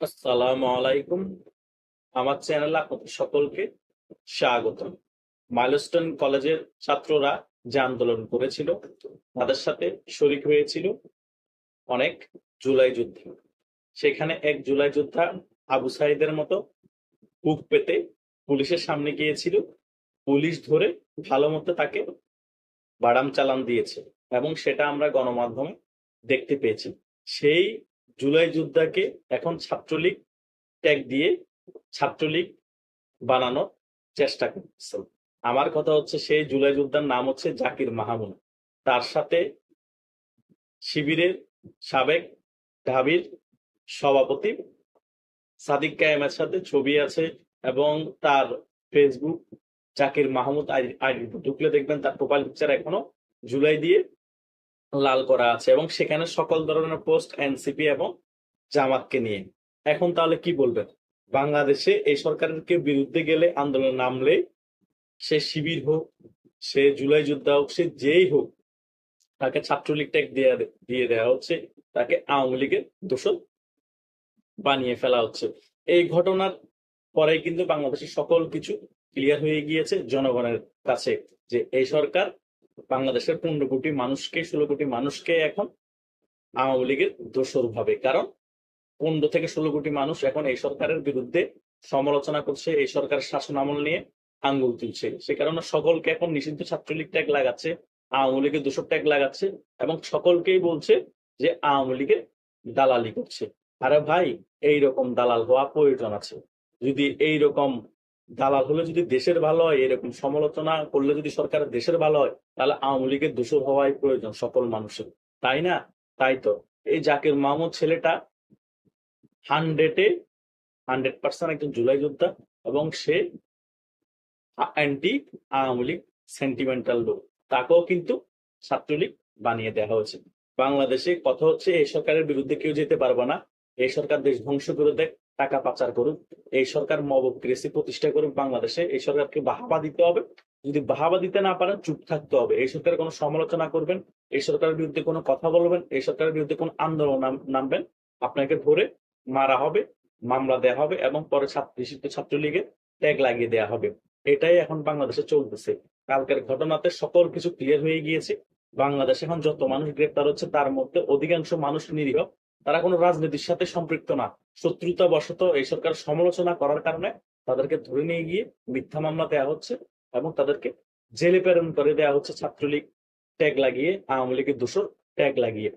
আসসালামু আলাইকুম। আমার চ্যানেলে আপনাদের সকলকে স্বাগত মাইলস্টোন কলেজের ছাত্ররা যে আন্দোলন করেছিল, তাদের সাথে শরিক হয়েছিল অনেক জুলাই যুদ্ধ। সেখানে এক জুলাই যোদ্ধা আবু সাইদের মতো বুক পেতে পুলিশের সামনে গিয়েছিল। পুলিশ ধরে ভালো মতো তাকে বাড়াম চালান দিয়েছে এবং সেটা আমরা গণমাধ্যমে দেখতে পেয়েছি। সেই জুলাই যোদ্ধাকে এখন ছাত্রলীগ ট্যাগ দিয়ে ছাত্রলীগ বানানোর চেষ্টা করছে আমার কথা হচ্ছে সেই জুলাই যোদ্ধার নাম হচ্ছে জাকির মাহমুদ। তার সাথে শিবিরের সাবেক ঢাবির সভাপতি সাদিক কায়েমের সাথে ছবি আছে এবং তার ফেসবুক জাকির মাহমুদ আইডি ঢুকলে দেখবেন তার প্রোফাইল পিকচার এখনও জুলাই দিয়ে লাল করা আছে এবং সেখানে সকল ধরনের পোস্ট, এনসিপি এবং জামাতকে নিয়ে। এখন তাহলে কি বলবেন বাংলাদেশে এই সরকারের কেউ বিরুদ্ধে গেলে আন্দোলন নামলে সে শিবির হোক, সে জুলাই যোদ্ধা হোক, সে যেই হোক, তাকে ছাত্রলীগ ট্যাগ দিয়ে দিয়ে দেওয়া হচ্ছে, তাকে আওয়ামী লীগের দোষক বানিয়ে ফেলা হচ্ছে। এই ঘটনার পরে কিন্তু বাংলাদেশের সকল কিছু ক্লিয়ার হয়ে গিয়েছে জনগণের কাছে যে এই সরকার বাংলাদেশের পনেরো কোটি মানুষকে, ষোলো কোটি মানুষকে এখন আওয়ামী লীগের দোষর ভাবে। কারণ পনেরো থেকে ষোলো কোটি মানুষ এখন এই সরকারের বিরুদ্ধে সমালোচনা করছে, এই সরকারের শাসন আমল নিয়ে আঙ্গুল তুলছে। সে কারণে সকলকে এখন নিষিদ্ধ ছাত্রলীগ ট্যাগ লাগাচ্ছে, আওয়ামী লীগের দোষর ট্যাগ লাগাচ্ছে এবং সকলকেই বলছে যে আওয়ামী লীগের দালালি করছে। আরে ভাই এই রকম দালাল হওয়া প্রয়োজন আছে। যদি এই রকম দালাল হলে যদি দেশের ভালো হয়, এরকম সমালোচনা করলে যদি সরকার দেশের ভালো হয়, তাহলে আওয়ামী লীগের দোষর হওয়াই প্রয়োজন সকল মানুষের। তাই না? তাই তো। এই জাকির মাহমুদ ছেলেটা হান্ড্রেডে হান্ড্রেড পার্সেন্ট একজন জুলাই যোদ্ধা এবং সে অ্যান্টি আওয়ামী লীগ সেন্টিমেন্টাল লোক। তাকেও কিন্তু ছাত্রলীগ বানিয়ে দেওয়া হয়েছে। বাংলাদেশে কথা হচ্ছে এই সরকারের বিরুদ্ধে কেউ যেতে পারবে না। এই সরকার দেশ ধ্বংস করে দেয়। টাকা পাচার করুক এই সরকার মবক্রেসি প্রতিষ্ঠা করুক বাংলাদেশে, এই সরকারকে বাহাবা দিতে হবে। যদি বাহাবা দিতে না পারেন, চুপ থাকতে হবে। এই সরকারের কোনো সমালোচনা করবেন, এই সরকারের বিরুদ্ধে কোনো কথা বলবেন, এই সরকারের বিরুদ্ধে কোনো আন্দোলন নামবেন, আপনাকে ধরে মারা হবে, মামলা দেয়া হবে এবং পরে ছাত্র ছাত্রলীগের ট্যাগ লাগিয়ে দেয়া হবে। এটাই এখন বাংলাদেশে চলতেছে। কালকের ঘটনাতে সকল কিছু ক্লিয়ার হয়ে গিয়েছে। বাংলাদেশে এখন যত মানুষ গ্রেপ্তার হচ্ছে, তার মধ্যে অধিকাংশ মানুষ নিরীহ। তারা কোনো রাজনীতির সাথে সম্পৃক্ত না। শত্রুতা বশত এই সরকার সমালোচনা করার কারণে তাদেরকে ধরে নিয়ে গিয়ে মিথ্যা মামলা দেওয়া হচ্ছে এবং তাদেরকে জেলে প্রেরণ করে দেওয়া হচ্ছে ছাত্রলীগ। ট্যাগ লাগিয়ে, আওয়ামী লীগের দোষর ট্যাগ লাগিয়ে।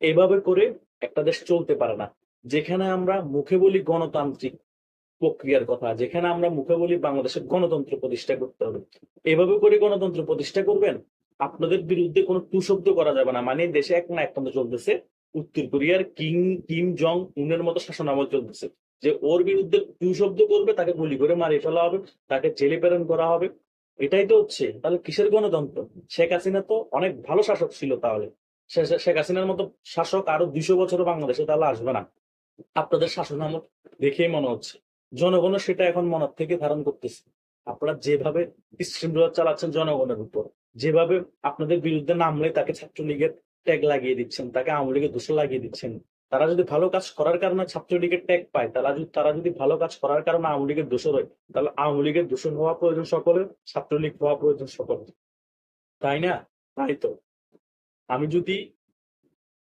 এভাবে করে একটা দেশ চলতে পারে না। যেখানে আমরা মুখে বলি গণতান্ত্রিক প্রক্রিয়ার কথা, যেখানে আমরা মুখে বলি বাংলাদেশের গণতন্ত্র প্রতিষ্ঠা করতে হবে। এভাবে করে গণতন্ত্র প্রতিষ্ঠা করবেন, আপনাদের বিরুদ্ধে কোনো টু শব্দ করা যাবে না। মানে দেশে এক না একতন্ত্র চলতেছে। উত্তর কোরিয়ার কিং, কিম জং উনের মতো শাসন আমল চলতেছে। যে ওর বিরুদ্ধে শব্দ করবে, তাকে গুলি করে মারিয়ে ফেলা হবে, তাকে জেলে প্রেরণ করা হবে। এটাই তো হচ্ছে। তাহলে কিসের গণতন্ত্র? শেখ হাসিনা তো অনেক ভালো শাসক ছিল তাহলে। শেখ হাসিনার মতো শাসক আরও দুশো বছর বাংলাদেশে তাহলে আসবে না। আপনাদের শাসন আমল দেখেই মনে হচ্ছে। জনগণও সেটা এখন মনের থেকে ধারণ করতেছে। আপনারা যেভাবে স্ট্রিমরোল চালাচ্ছেন জনগণের উপর, যেভাবে আপনাদের বিরুদ্ধে নামলে তাকে ছাত্রলীগের ট্যাগ লাগিয়ে দিচ্ছেন, তাকে আওয়ামী লীগের লাগিয়ে দিচ্ছেন। তারা যদি ভালো কাজ করার কারণে ছাত্রলীগের ট্যাগ পায়, তারা যদি তারা যদি ভালো কাজ করার কারণে আওয়ামী লীগের দোষর হয় তাহলে আওয়ামী লীগের হওয়া প্রয়োজন সকলের, ছাত্রলীগ হওয়া প্রয়োজন সকলের। তাই না? তাই তো। আমি যদি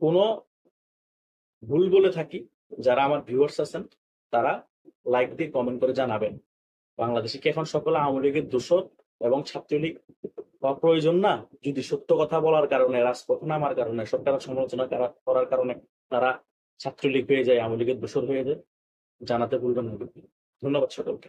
কোনো ভুল বলে থাকি, যারা আমার ভিউয়ার্স আছেন, তারা লাইক দিয়ে কমেন্ট করে জানাবেন। বাংলাদেশে কি এখন সকলে আওয়ামী লীগের দোষর এবং ছাত্রলীগ প্রয়োজন না, যদি সত্য কথা বলার কারণে, রাজপথ নামার কারণে সরকার সমালোচনা করার কারণে তারা ছাত্রলীগ হয়ে যায়, আওয়ামী লীগের দোষর হয়ে যায়, জানাতে ভুলবেন ধন্যবাদ সকলকে।